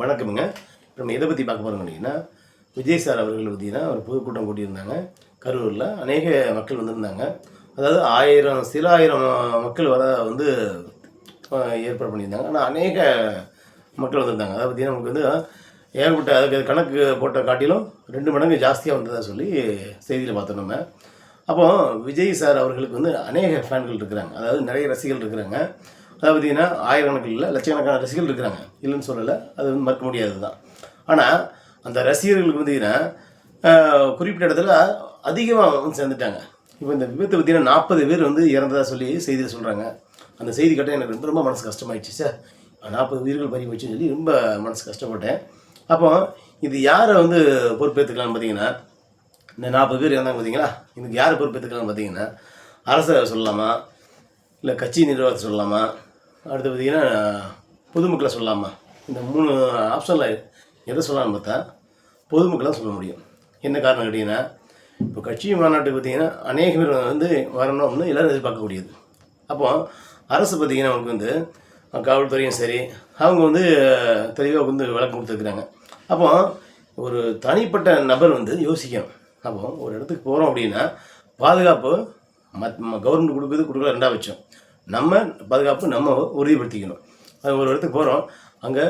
வணக்கமுங்க. நம்ம எதை பற்றி பார்க்க போகிறோம் அப்படின்னா விஜய் சார் அவர்கள் பார்த்தீங்கன்னா ஒரு பொதுக்கூட்டம் கூட்டியிருந்தாங்க. கரூரில் அநேக மக்கள் வந்திருந்தாங்க. அதாவது ஆயிரம் சில ஆயிரம் மக்கள் வர வந்து ஏற்பாடு பண்ணியிருந்தாங்க. ஆனால் அநேக மக்கள் வந்திருந்தாங்க. அதை பார்த்தீங்கன்னா நமக்கு வந்து ஏகப்பட்ட அதுக்கு கணக்கு போட்ட காட்டிலும் ரெண்டு மடங்கு ஜாஸ்தியாக வந்ததாக சொல்லி செய்தியில் பார்த்தோம் நம்ம. அப்போ விஜய் சார் அவர்களுக்கு வந்து அநேக ஃபேன்கள் இருக்கிறாங்க. அதாவது நிறைய ரசிகர்கள் இருக்கிறாங்க. அதாவது பார்த்தீங்கன்னா ஆயிரக்கணக்கில் இல்லை லட்சக்கணக்கான ரசிகர்கள் இருக்கிறாங்க. இல்லைன்னு சொல்லலை. அது வந்து மறுக்க முடியாது தான் ஆனால் அந்த ரசிகர்களுக்கு பார்த்தீங்கன்னா குறிப்பிட்ட இடத்துல அதிகமாக வந்து சேர்ந்துட்டாங்க. இப்போ இந்த விபத்து பார்த்தீங்கன்னா நாற்பது பேர் வந்து இறந்ததாக சொல்லி செய்தியில் சொல்கிறாங்க அந்த செய்தி கேட்டால் எனக்கு ரொம்ப ரொம்ப மனசு கஷ்டமாயிடுச்சு சார். நாற்பது உயிர்கள் பறி போச்சுன்னு சொல்லி ரொம்ப மனசு கஷ்டப்பட்டேன். அப்போ இது யாரை வந்து பொறுப்பேற்றுக்கலாம்னு பார்த்தீங்கன்னா இந்த நாற்பது பேர் இருந்தாங்க பார்த்தீங்களா? இதுக்கு யார் பொறுப்பேற்றுக்கலாம்னு பார்த்தீங்கன்னா அரசை சொல்லலாமா? இல்லை கட்சி நிர்வாகத்தை சொல்லலாமா? அடுத்து பார்த்தீங்கன்னா பொதுமக்களை சொல்லலாமா? இந்த மூணு ஆப்ஷனில் எதை சொல்லலாம்னு பார்த்தா பொதுமக்களை சொல்ல முடியும். என்ன காரணம் கேட்டிங்கன்னா இப்போ கட்சி மாநாட்டுக்கு பார்த்தீங்கன்னா அநேக பேர் வந்து வரணும் அப்படின்னு எல்லோரும் எதிர்பார்க்கக்கூடியது. அப்போ அரசு பார்த்தீங்கன்னா அவங்களுக்கு வந்து காவல்துறையும் சரி அவங்க வந்து தெளிவாக வந்து விளக்கம் கொடுத்துருக்குறாங்க. அப்போ ஒரு தனிப்பட்ட நபர் வந்து யோசிக்கணும். அப்போ ஒரு இடத்துக்கு போகிறோம் அப்படின்னா பாதுகாப்பு மத் கவர்மெண்ட் கொடுக்குறது கொடுக்கல ரெண்டாவது பட்சம் நம்ம பாதுகாப்பு நம்ம உறுதிப்படுத்திக்கணும். அது ஒரு இடத்துக்கு போகிறோம் அங்கே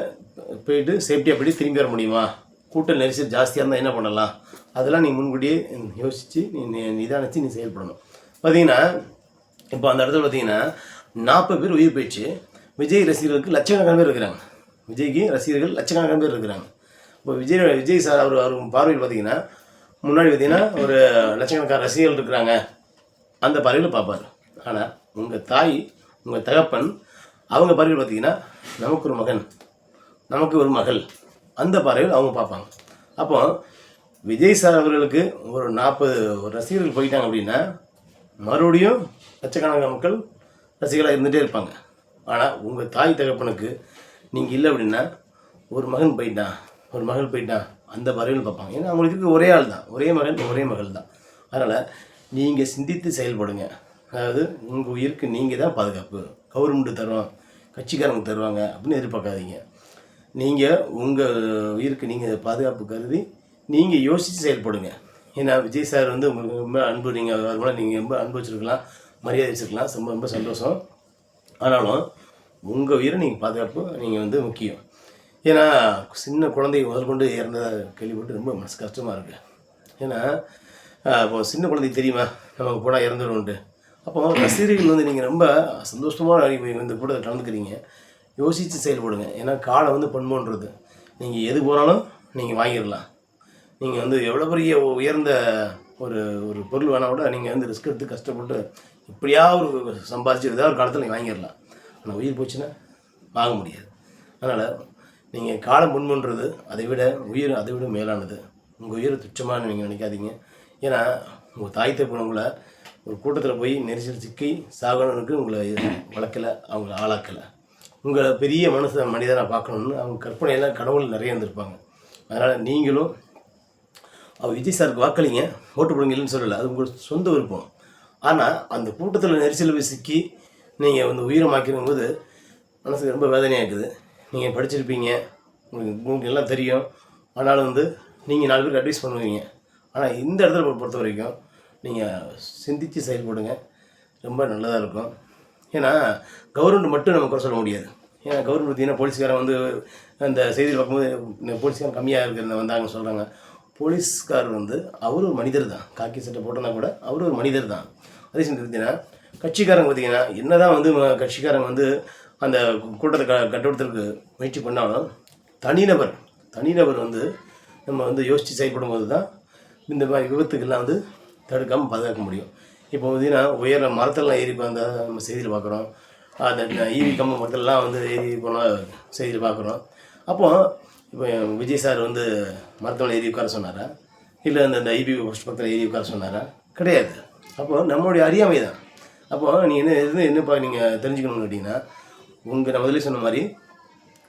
போயிட்டு சேஃப்டியாக போயிட்டு திரும்பி வர முடியுமா? கூட்ட நெரிசல் ஜாஸ்தியாக இருந்தால் என்ன பண்ணலாம்? அதெல்லாம் நீ முன்கூட்டியே யோசித்து நீ நீ- நிதானித்து நீ செயல்படணும். பார்த்தீங்கன்னா இப்போ அந்த இடத்துல பார்த்தீங்கன்னா நாற்பது பேர் உயிர் போயிடுச்சு. விஜய் ரசிகர்களுக்கு லட்சக்கணக்கான பேர் இருக்கிறாங்க. விஜய்க்கு ரசிகர்கள் லட்சக்கணக்கான பேர் இருக்கிறாங்க. இப்போ விஜய் விஜய் சார் அவர் அவர் பார்வையில் பார்த்தீங்கன்னா முன்னாடி பார்த்தீங்கன்னா ஒரு லட்சக்கணக்கான ரசிகர்கள் இருக்கிறாங்க. அந்த பார்வையில் பார்ப்பார். ஆனால் உங்கள் தாய் உங்கள் தகப்பன் அவங்க பார்வையில் பார்த்தீங்கன்னா நமக்கு ஒரு மகன். நமக்கு ஒரு மகள். அந்த பார்வையில் அவங்க பார்ப்பாங்க. அப்போ விஜய் சார் அவர்களுக்கு ஒரு நாற்பது ரசிகர்கள் போயிட்டாங்க அப்படின்னா மறுபடியும் லட்சக்கணக்கான மக்கள் ரசிகர்களாக இருந்துகிட்டே இருப்பாங்க. ஆனால் உங்கள் தாய் தகப்பனுக்கு நீங்கள் இல்லை அப்படின்னா ஒரு மகன் போயிட்டான் ஒரு மகள் போயிட்டான் அந்த பறவையில் பார்ப்பாங்க. ஏன்னா அவங்களுக்கு ஒரே ஆள் தான் ஒரே மகன் ஒரே மகள் தான் அதனால் நீங்கள் சிந்தித்து செயல்படுங்க. அதாவது உங்கள் உயிருக்கு நீங்கள் தான் பாதுகாப்பு கவர்மெண்ட்டு தருவோம் கட்சிக்காரங்க தருவாங்க அப்படின்னு எதிர்பார்க்காதீங்க. நீங்கள் உங்கள் உயிருக்கு நீங்கள் பாதுகாப்பு கருதி நீங்கள் யோசித்து செயல்படுங்க. ஏன்னா விஜய் சார் வந்து உங்களுக்கு ரொம்ப அன்பு நீங்கள் அவர் போல் நீங்கள் ரொம்ப அன்பு வச்சுருக்கலாம் மரியாதை வச்சுருக்கலாம். ரொம்ப ரொம்ப சந்தோஷம். ஆனாலும் உங்கள் உயிரை நீங்கள் பாதுகாப்பு நீங்கள் வந்து முக்கியம். ஏன்னா சின்ன குழந்தை முதல் கொண்டு இறந்ததாக கேள்விப்பட்டு ரொம்ப மனசு கஷ்டமாக இருக்குது ஏன்னா இப்போ சின்ன குழந்தை தெரியுமா? நமக்கு போனால் இறந்துடும் அப்போ ரசிகர்கள் வந்து நீங்கள் ரொம்ப சந்தோஷமாக இந்த கூட கலந்துக்கிறீங்க. யோசித்து செயல்படுங்க. ஏன்னா காலை வந்து பண்போன்றது. நீங்கள் எது போனாலும் நீங்கள் வாங்கிடலாம். நீங்கள் வந்து எவ்வளோ பெரிய உயர்ந்த ஒரு ஒரு பொருள் வேணால் கூட நீங்கள் வந்து ரிஸ்க் எடுத்து கஷ்டப்பட்டு இப்படியா ஒரு சம்பாதிச்சு ஏதாவது ஒரு காலத்தில் நீங்கள் வாங்கிடலாம். ஆனால் உயிர் போச்சுன்னா வாங்க முடியாது. அதனால் நீங்கள் காலம் முன்முன்றது அதை விட உயிர் அதை விட மேலானது. உங்கள் உயிரை துச்சமாக நீங்கள் நினைக்காதீங்க. ஏன்னா உங்கள் தாய் தப்பு ஒரு கூட்டத்தில் போய் நெரிசல் சிக்கி சாகணுனுக்கு உங்களை வளர்க்கலை அவங்கள ஆளாக்கலை. உங்களை பெரிய மனசு மனிதனாக பார்க்கணுன்னு அவங்க கற்பனையெல்லாம் கடவுள் நிறைய இருந்திருப்பாங்க. அதனால் நீங்களும் அவர் விஜய் சாருக்கு வாக்களிங்க ஓட்டு போடுங்கன்னு இல்லைன்னு சொல்லலை அது உங்கள் சொந்த விருப்பம். ஆனால் அந்த கூட்டத்தில் நெரிசல் போய் சிக்கி நீங்கள் வந்து உயிரமாக்கிடும் போது மனசுக்கு ரொம்ப வேதனையாக இருக்குது. நீங்கள் படிச்சிருப்பீங்க உங்களுக்கு உங்களுக்கு எல்லாம் தெரியும். ஆனாலும் வந்து நீங்கள் நாலு பேருக்கு அட்வைஸ் பண்ணுவீங்க. ஆனால் இந்த இடத்துல பொறுத்த வரைக்கும் நீங்கள் சிந்தித்து செயல்படுங்க. ரொம்ப நல்லதாக இருக்கும். ஏன்னா கவர்மெண்ட் மட்டும் நம்ம குறை சொல்ல முடியாது. ஏன்னா கவர்மெண்ட் பார்த்தீங்கன்னா போலீஸ்காரன் வந்து அந்த செய்தியில் பார்க்கும்போது போலீஸ்காரன் கம்மியாக இருக்கிறத வந்தாங்க சொல்கிறாங்க போலீஸ்கார் வந்து அவர் ஒரு மனிதர் தான். காக்கி சட்டை போட்டோம்னா கூட அவர் ஒரு மனிதர் தான். அதே சமயம் பார்த்தீங்கன்னா கட்சிக்காரங்க பார்த்தீங்கன்னா என்னதான் வந்து ம- கட்சிக்காரங்க வந்து அந்த கூட்டத்தை க கட்டுப்படுத்துறதுக்கு முயற்சி பண்ணாலும் தனிநபர் தனிநபர் வந்து நம்ம வந்து யோசித்து செயல்படும் போது தான் இந்த மாதிரி விபத்துக்கெல்லாம் வந்து தடுக்காமல் பாதுகாக்க முடியும். இப்போ பார்த்தீங்கன்னா உயர மரத்தெல்லாம் ஏறி வந்த நம்ம செய்தியில் பார்க்குறோம் அந்த ஈவி கம்ப மரத்தெல்லாம் வந்து ஏறி போன செய்தியில் பார்க்குறோம் அப்போது இப்போ விஜய் சார் வந்து மரத்தில் ஏறி உட்கார சொன்னாரா? இல்லை அந்த அந்த ஐபி போஸ்ட் பக்கத்தில் ஏறி உட்கார சொன்னாரா? கிடையாது. அப்போது நம்மளுடைய அறியாமை தான். அப்போது நீ என்ன இது என்னப்பா நீங்கள் தெரிஞ்சுக்கணும்னு கேட்டிங்கன்னா உங்கள் நான் முதலே சொன்ன மாதிரி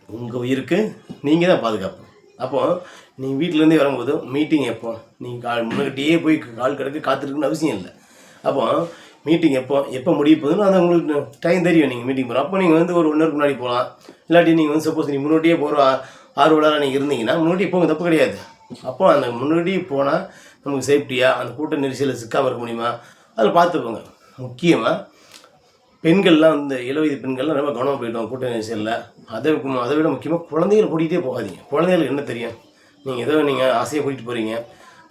உங்கள் உயிருக்கு நீங்கள் தான் பாதுகாப்பு. அப்போது நீ வீட்டிலேருந்தே வரும்போது மீட்டிங் எப்போ? நீங்கள் கால் முன்னாடியே போய் கால் கிடக்கு காத்திருக்குன்னு அவசியம் இல்லை. அப்போ மீட்டிங் எப்போ? எப்போ முடிய போகுதுன்னு அது உங்களுக்கு டைம் தெரியும். நீங்கள் மீட்டிங் போகிறோம் அப்போ நீங்கள் வந்து ஒரு ஒன் முன்னாடி போகலாம். இல்லாட்டி நீங்கள் வந்து சப்போஸ் நீ முன்னாடியே போகிற ஆர்வலாக நீங்கள் இருந்தீங்கன்னா முன்னாடி போங்க தப்பு கிடையாது. அப்போ அந்த முன்னாடி போனால் நமக்கு சேஃப்டியாக அந்த கூட்ட நெரிசலில் சிக்காமல் இருக்க முடியுமா? அதில் பார்த்துப்போங்க முக்கியமாக பெண்கள்லாம் வந்து இளவயது பெண்கள்லாம் ரொம்ப கவனமாக போயிட்டோம் கூட்ட நெரிசலில் அதை அதை விட முக்கியமாக குழந்தைகளை கூட்டிகிட்டே போகாதீங்க. குழந்தைகளுக்கு என்ன தெரியும்? நீங்கள் ஏதோ நீங்கள் ஆசையாக கூட்டிகிட்டு போகிறீங்க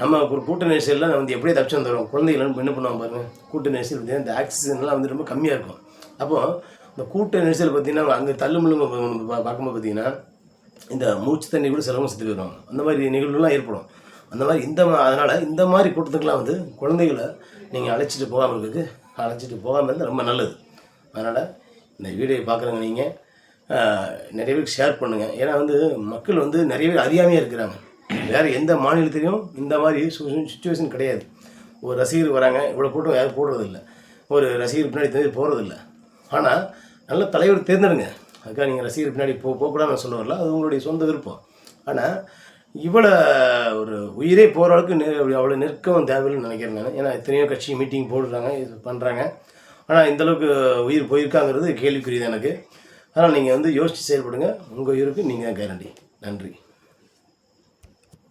நம்ம ஒரு கூட்ட நெரிசலில் வந்து எப்படியே தப்பிச்சு வந்துடும் குழந்தைகள் என்ன பண்ணுவாங்க பாருங்கள் கூட்ட நெரிசல் பார்த்தீங்கன்னா இந்த ஆக்சிஜன்லாம் வந்து ரொம்ப கம்மியாக இருக்கும். அப்போது இந்த கூட்ட நெரிசல் பார்த்தீங்கன்னா அங்கே தள்ளுமுள்ளு பார்க்கும்போது பார்த்தீங்கன்னா இந்த மூச்சு தண்ணி கூட சிலவங்க செத்து போயிடுவாங்க. அந்த மாதிரி நிகழ்வுலாம் ஏற்படும். அந்த மாதிரி இந்த மா அதனால் இந்த மாதிரி கூட்டத்துக்கெலாம் வந்து குழந்தைகளை நீங்கள் அழைச்சிட்டு போகாமல் இருக்கிறதுக்கு அழைச்சிட்டு போகாமல் இருந்தால் ரொம்ப நல்லது. அதனால் இந்த வீடியோ பார்க்குறவங்க நீங்கள் நிறைய பேருக்கு ஷேர் பண்ணுங்கள் ஏன்னா வந்து மக்கள் வந்து நிறைய பேர் அறியாமையாக இருக்கிறாங்க. வேறு எந்த மாநிலத்திலையும் இந்த மாதிரி சுச்சுவேஷன் கிடையாது. ஒரு ரசிகர் வராங்க இவ்வளோ கூட்டம் யாரும் போடுறதில்ல. ஒரு ரசிகர் பின்னாடி தெரிஞ்சு போகிறதில்ல ஆனால் நல்ல தலைவர் தேர்ந்தெடுங்க. அதுக்காக நீங்கள் ரசிகர் பின்னாடி போ போகக்கூடாது சொல்ல வரல அது உங்களுடைய சொந்த விருப்பம். ஆனால் இவ்வளோ ஒரு உயிரே போகிற அளவுக்கு அவ்வளோ நெருக்கம் தேவையில்லைன்னு நினைக்கிறேன் நான். ஏன்னா எத்தனையோ கட்சி மீட்டிங் போடுறாங்க இது பண்ணுறாங்க ஆனால் இந்தளவுக்கு உயிர் போயிருக்காங்கிறது கேள்விக்குரியது எனக்கு. அதனால் நீங்கள் வந்து யோசித்து செயல்படுங்க. உங்கள் உயிருக்கு நீங்கள் கேரண்டி நன்றி.